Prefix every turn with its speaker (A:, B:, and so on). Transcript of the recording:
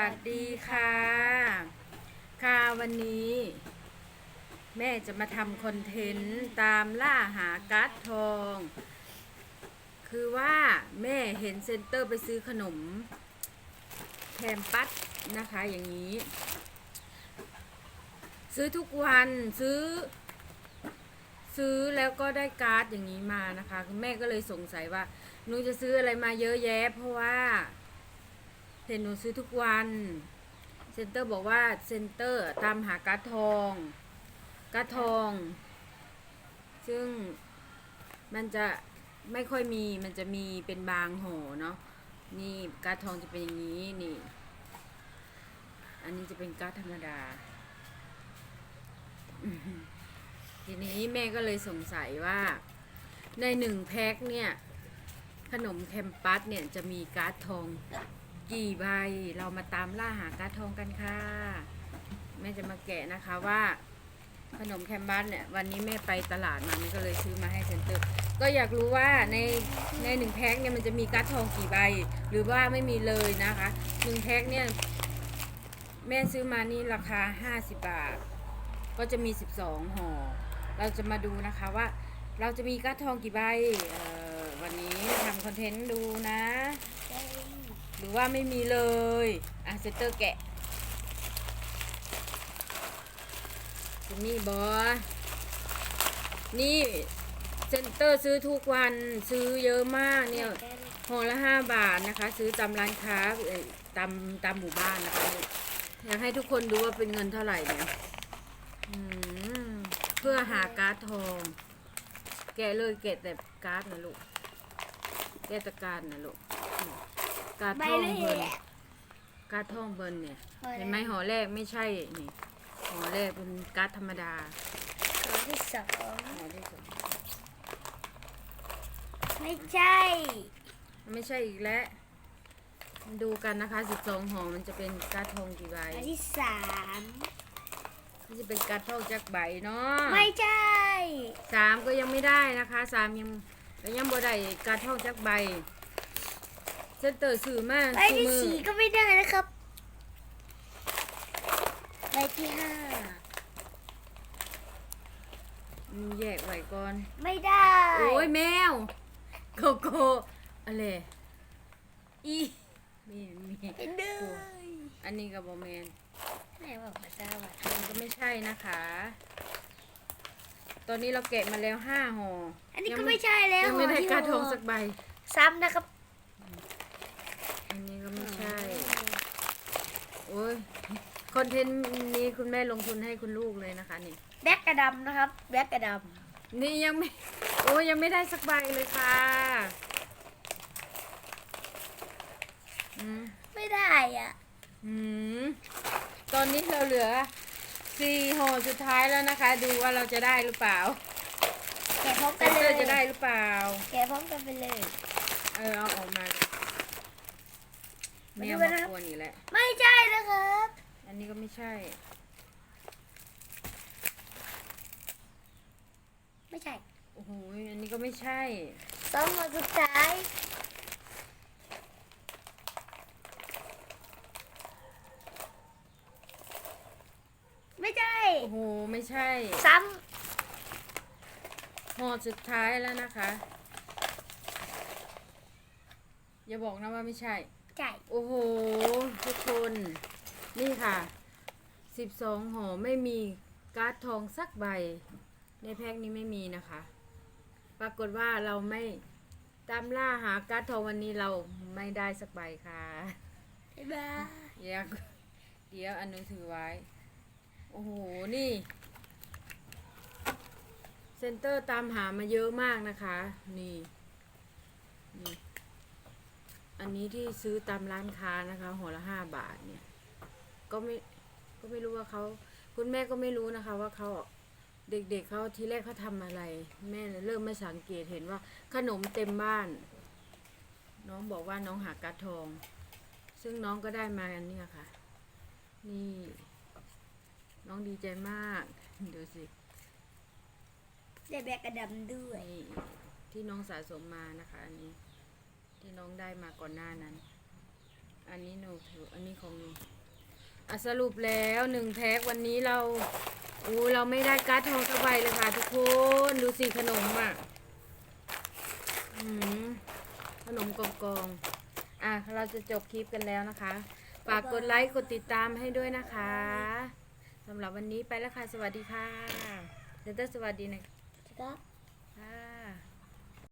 A: วัสดีค่ะ ค่ะวันนี้ แม่จะมาทำคอนเทนต์ตามล่าหาการ์ดทอง คือว่าแม่เห็นเซ็นเตอร์ไปซื้อขนมแคมปัสนะคะอย่างนี้ ซื้อทุกวันซื้อ ซื้อแล้วก็ได้การ์ดอย่างนี้มานะคะ คุณแม่ก็เลยสงสัยว่าหนูจะซื้ออะไรมาเยอะแยะ เพราะว่า เห็นหนูซื้อทุกวันเซ็นเตอร์บอกว่าเซ็นเตอร์ตามหาการ์ดทองการ์ดทอง ซึ่งมันจะไม่ค่อยมีมันจะมีเป็นบางห่อเนาะนี่การ์ดทองจะเป็นอย่างนี้นี่ อันนี้จะเป็นการ์ดธรรมดาทีนี้แม่ก็เลยสงสัยว่า ในหนึ่งแพ็คเนี่ย ขนมแคมปัสเนี่ยจะมีการ์ดทอง กี่ใบเรามาตามล่าหาการทองกันค่ะ แม่จะมาแกะนะคะว่าขนมแคมปัสเนี่ยวันนี้แม่ไปตลาดมาแม่ก็เลยซื้อมาให้เซนเตอร์ ก็อยากรู้ว่าในในหนึ่งแพ็คเนี่ยมันจะมีการ์ดทองกี่ใบ หรือว่าไม่มีเลยนะคะหนึ่งแพ็คเนี่ยแม่ซื้อมานี่ราคา 50 บาท ก็จะมี 12ห่อเราจะมาดูนะคะว่าเราจะมีการ์ดทองกี่ใบวันนี้ทำคอนเทนต์ดูนะ หรือว่าไม่มีเลย อะเซนเตอร์แกะจะมีบอนี่เซนเตอร์ซื้อทุกวันซื้อเยอะมากเนี่ยห่อละห้าบาทนะคะ ซื้อตามร้านค้าตามตามหมู่บ้านนะคะอยากให้ทุกคนดูว่าเป็นเงินเท่าไหร่เนี่ยเพื่อหาการ์ดทอง แกะเลยแกะแต่การ์ดนะลูกแกะต่การ์ดนะลูก การ์ดทองเบิร์นการ์ดทองเบิร์นเนี่ยเห็นไหมห่อแรกไม่ใช่นี่ห่อแรกเป็นการ์ดธรรมดา
B: ตัวที่สอง
A: ห่อที่สอง
B: ไม่ใช่
A: ไม่ใช่อีกแล้วดูกันนะคะสิบสองห่อมันจะเป็นการ์ดทองกี่ใบ
B: ตัวที่สาม
A: มันจะเป็นการ์ดทองจากใบเนาะ
B: ไม่ใช่
A: สามก็ยังไม่ได้นะคะสามยังยังบ่ได้การ์ดทองจากใบ เซนเตอร์สื่อมาก
B: ใบที่สี่ก็ไม่ได้นะครับใบที่ห้า
A: แยกไว้ก่อน
B: ไม่ได้
A: โอ้ยแมวโกโก้อะไรอีมีมี
B: ไม่ได้
A: อันนี้กับบอแมน
B: ไหนบอกมาจ้าว่า
A: มันก็ไม่ใช่นะคะ ตอนนี้เราแกะมาแล้วห้าห่อ
B: อันนี้
A: ยั
B: ก็ไม่ใช่แล้ว
A: ยังไม่ได้
B: ที่
A: การทอง
B: ห
A: สักใบ
B: ซ้ำนะครับ
A: อันนี้ก็ไม่ใช่ โอ้ยคอนเทนต์นี้คุณแม่ลงทุนให้คุณลูกเลยนะคะนี่
B: แบล็กกระดำนะครับ แบล็กกระด
A: นี่ยังไม่ โอ้ยยังไม่ได้สักใบเลยค่ะอืมำ
B: ไม่ได้อะ
A: อืมตอนนี้เราเหลือสี่ห่อสุดท้ายแล้วนะคะ ดูว่าเราจะได้หรือเปล่า
B: แกะพร้อม
A: เซ
B: กัน
A: น
B: เล
A: เตอยร์จะได้หรือเปล่า
B: แกะพร้อมกันไปเลย
A: เออเอาออกมาแม
B: มาดู
A: ว
B: กั
A: มาน
B: นะครับ
A: กวนอีกแล้ว
B: ไม่ใช่นะครับ
A: อันนี้ก็ไม่ใช่
B: ไม่ใช่
A: โอ้โห อันนี้ก็ไม่ใช่
B: สองมาสุดท้ายไม่ใช่
A: โอ้โห ไม่ใช่
B: ซ้
A: ห่อสุดท้ายแล้วนะคะ อย่าบอกนะว่าไม่ใช่ำ
B: ใช่
A: โอ้โห ทุกคน นี่ค่ะสิบสองห่อไม่มีการ์ดทองสักใบ ในแพ็คนี้ไม่มีนะคะ ปรากฏว่าเราไม่ตามล่าหาการ์ดทองวันนี้เราไม่ได้สักใบค่ะ
B: บ๊ายบาย
A: เดี๋ยวเดี๋ยวอันนึงถือไว้ โอ้โห นี่เซ็นเตอร์ตามหามาเยอะมากนะคะ นี่นี่ อันนี้ที่ซื้อตามร้านค้านะคะห่อละห้าบาทเนี่ย ก็ไม่ก็ไม่รู้ว่าเขาคุณแม่ก็ไม่รู้นะคะว่าเขาเด็กๆเเขาทีแรกเขาทำอะไร แม่เริ่มไม่สังเกตเห็นว่า ขนมเต็มบ้าน น้องบอกว่าน้องหาการ์ดทอง ซึ่งน้องก็ได้มาอันเนี้ยค่ะ นี่ น้องดีใจมากดูสิ
B: ได้แบกกระดำด้วย
A: นี่ที่น้องสะสมมานะคะ อันนี้ ที่น้องได้มาก่อนหน้านั้น อันนี้หนูถืออันนี้ของหนูอะสรุปแล้วหนึ่งแพ็ควันนี้เราอู้เราไม่ได้การ์ดทองสบายเลยค่ะทุกคน ดูสิขนมอะขนมกองกองอะเราจะจบคลิปกันแล้วนะคะฝากกดไลค์กดติดตามให้ด้วยนะคะสำหรับวันนี้ไปแล้วค่ะ สวัสดีค่ะเดนเตอร์สวัสดีนะ
B: ครับ
A: ค่ะ